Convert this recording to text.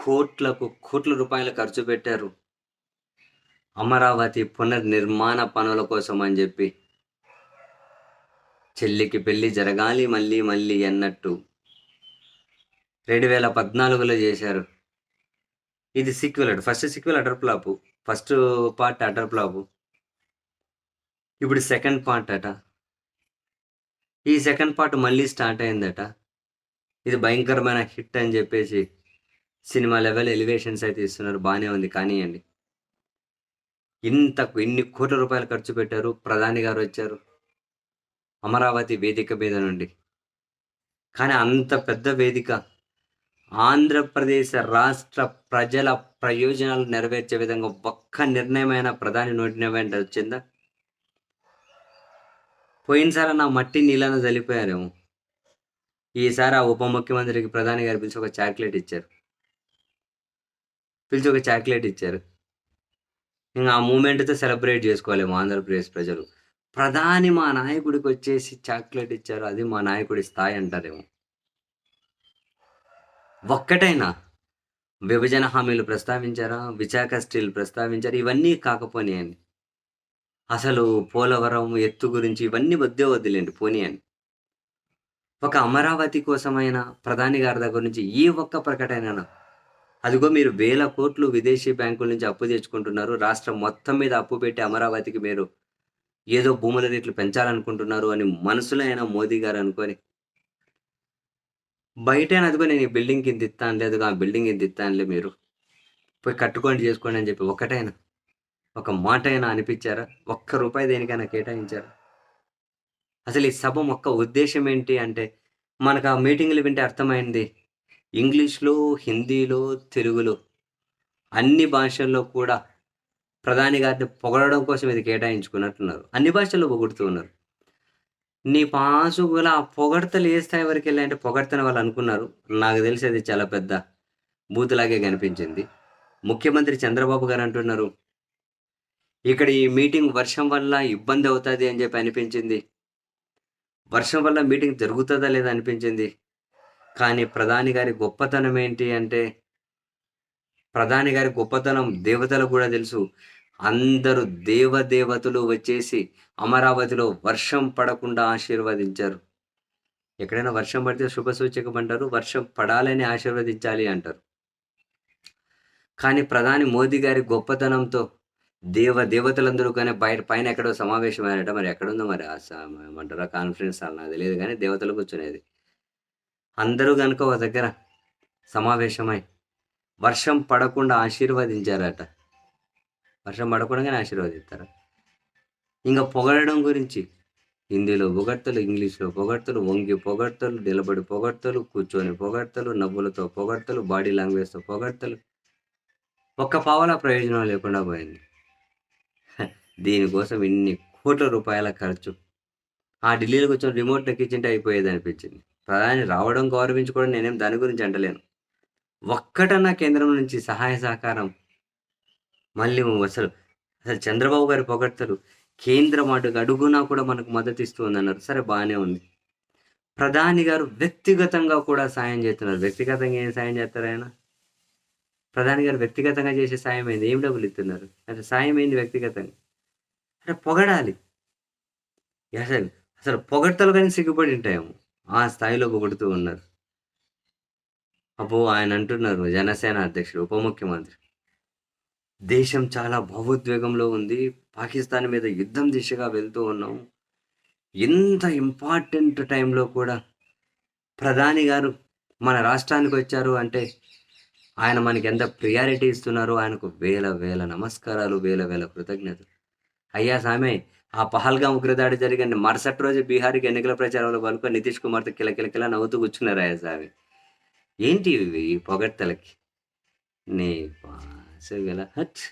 కోట్లకు కోట్ల రూపాయలు ఖర్చు పెట్టారు. అమరావతి పునర్నిర్మాణ పనుల కోసం అని చెప్పి చెల్లికి పెళ్ళి జరగాలి మళ్ళీ మళ్ళీ అన్నట్టు రెండు వేల పద్నాలుగులో చేశారు. ఇది సిక్వెల్ అట. First sequel utter flop first part utter flop. ఇప్పుడు సెకండ్ పార్ట్ అట. ఈ సెకండ్ పార్ట్ మళ్ళీ స్టార్ట్ అయిందట. ఇది భయంకరమైన హిట్ అని చెప్పేసి సినిమా లెవెల్ ఎలివేషన్స్ అయితే ఇస్తున్నారు. బాగానే ఉంది. కానివ్వండి ఇంత ఎన్ని కోట్ల రూపాయలు ఖర్చు పెట్టారు? ప్రధాని గారు వచ్చారు. అమరావతి వేదిక మీద నుండి. కానీ అంత పెద్ద వేదిక ఆంధ్రప్రదేశ్ రాష్ట్ర ప్రజల ప్రయోజనాలు నెరవేర్చే విధంగా ఒక్క నిర్ణయమైన ప్రధాని నోటిన వెంట వచ్చిందా? పోయినసారి నా మట్టి నీళ్ళను చల్లిపోయారేమో ఈసారి ఆ ఉప ముఖ్యమంత్రికి ప్రధాని గారు పిలిచి ఒక చాక్లెట్ ఇచ్చారు. పిలిచి ఒక చాక్లెట్ ఇచ్చారు. ఇంకా ఆ మూమెంట్తో సెలబ్రేట్ చేసుకోలేము ఆంధ్రప్రదేశ్ ప్రజలు. ప్రధాని మా నాయకుడికి వచ్చేసి చాక్లెట్ ఇచ్చారు అది మా నాయకుడి స్థాయి అంటారేమో. ఒక్కటైనా విభజన హామీలు ప్రస్తావించారా? విశాఖ స్టీల్ ప్రస్తావించారు? ఇవన్నీ కాకపోనియండి అసలు పోలవరం ఎత్తు గురించి ఇవన్నీ వద్దే వద్దులేండి పోనీయండి ఒక అమరావతి కోసమైన ప్రధాని గారి దగ్గర నుంచి ఈ ఒక్క ప్రకటన అదిగో మీరు వేల కోట్లు విదేశీ బ్యాంకుల నుంచి అప్పు తెచ్చుకుంటున్నారు. రాష్ట్రం మొత్తం మీద అప్పు పెట్టి అమరావతికి మీరు ఏదో భూముల రేట్లు పెంచాలనుకుంటున్నారు అని మనసులో అయినా మోదీ గారు అనుకొని బయట అదిగో నేను ఈ బిల్డింగ్ కింద ఇస్తాను లేదు ఆ బిల్డింగ్ కింద ఇస్తానులే మీరు. పోయి కట్టుకోండి చేసుకోండి అని చెప్పి ఒకటైనా ఒక మాట అయినా అనిపించారా? ఒక్క రూపాయి దేనికైనా కేటాయించారా? అసలు ఈ సభ మొక్క ఉద్దేశం ఏంటి అంటే మనకు ఆ మీటింగ్లు వింటే అర్థమైంది. ఇంగ్లీష్లో హిందీలో తెలుగులో అన్ని భాషల్లో కూడా ప్రధాని గారిని పొగడడం కోసం ఇది కేటాయించుకున్నట్టున్నారు. అన్ని భాషల్లో పొగుడుతూ ఉన్నారు. నీ పాసు పొగడతలు ఏ స్థాయి వరకు వెళ్ళాయంటే పొగడతని వాళ్ళు అనుకున్నారు. నాకు తెలిసి అది చాలా పెద్ద బూతులాగే కనిపించింది. ముఖ్యమంత్రి చంద్రబాబు గారు అంటున్నారు ఇక్కడ ఈ మీటింగ్ వర్షం వల్ల ఇబ్బంది అవుతుంది అని చెప్పి అనిపించింది. వర్షం వల్ల మీటింగ్ జరుగుతుందా లేదా అనిపించింది. కానీ ప్రధాని గారి గొప్పతనం ఏంటి అంటే ప్రధాని గారి గొప్పతనం దేవతలకు కూడా తెలుసు. అందరూ దేవదేవతలు వచ్చేసి అమరావతిలో వర్షం పడకుండా ఆశీర్వదించారు. ఎక్కడైనా వర్షం పడితే శుభ సూచకం అంటారు వర్షం పడాలని ఆశీర్వదించాలి అంటారు. కానీ ప్రధాని మోదీ గారి గొప్పతనంతో దేవ దేవతలందరూ కానీ బయట పైన ఎక్కడో సమావేశమైనట మరి ఎక్కడుందో మరి ఏమంటారా కాన్ఫరెన్స్ అన్నది లేదు తెలియదు కానీ దేవతలు కూర్చునేది. అందరూ కనుక ఒక దగ్గర సమావేశమై వర్షం పడకుండా ఆశీర్వదించారట. వర్షం పడకుండానే ఆశీర్వదిస్తారు. ఇంకా పొగడడం గురించి హిందీలో పొగడ్తలు ఇంగ్లీష్లో పొగడ్తలు వంగి పొగడ్తలు నిలబడి పొగడ్తలు కూర్చొని పొగడ్తలు నవ్వులతో పొగడ్తలు బాడీ లాంగ్వేజ్తో పొగడ్తలు. ఒక్క పావల ప్రయోజనం లేకుండా పోయింది. దీనికోసం ఇన్ని కోట్ల రూపాయల ఖర్చు. ఆ ఢిల్లీలో కూర్చొని రిమోట్ ఎక్కించింటే అయిపోయేది అనిపించింది. ప్రధాని రావడం గౌరవించుకోవడం నేనేం దాని గురించి అంటలేను. ఒక్కటన్నా కేంద్రం నుంచి సహాయ సహకారం మళ్ళీ అసలు అసలు చంద్రబాబు గారి పొగడ్తలు కేంద్రం అడుగు అడుగునా కూడా మనకు మద్దతు ఇస్తూ ఉందన్నారు. సరే బాగానే ఉంది. ప్రధాని గారు వ్యక్తిగతంగా కూడా సాయం చేస్తున్నారు. వ్యక్తిగతంగా ఏం సాయం చేస్తారు ఆయన? ప్రధాని గారు వ్యక్తిగతంగా చేసే సాయం ఏంది? ఏం డబ్బులు ఇస్తున్నారు? అంటే సాయం ఏంది వ్యక్తిగతంగా? అంటే పొగడాలి. అసలు అసలు పొగడ్తలు కానీ సిగ్గుపడి ఉంటాయేమో. ఆ స్థాయిలో పొగుడుతూ ఉన్నారు. అబ్బో ఆయన అంటున్నారు జనసేన అధ్యక్షుడు ఉప ముఖ్యమంత్రి. దేశం చాలా భావోద్వేగంలో ఉంది. పాకిస్తాన్ మీద యుద్ధం దిశగా వెళ్తూ ఉన్నాం. ఎంత ఇంపార్టెంట్ టైంలో కూడా ప్రధాని గారు మన రాష్ట్రానికి వచ్చారు అంటే ఆయన మనకి ఎంత ప్రియారిటీ ఇస్తున్నారు ఆయనకు వేల వేల నమస్కారాలు వేల వేల కృతజ్ఞతలు. అయ్యా సామె ఆ పహల్గా ఉగ్రదాడి జరిగిన మరుసటి రోజు బీహార్కి ఎన్నికల ప్రచారంలో పలుకొని నితీష్ కుమార్తో కిలకిలకిల నవ్వుతూ కూర్చున్నారు అయ్యా సామె. ఏంటి ఇవి పొగడ్తలకి? నీ పాసగల హట్.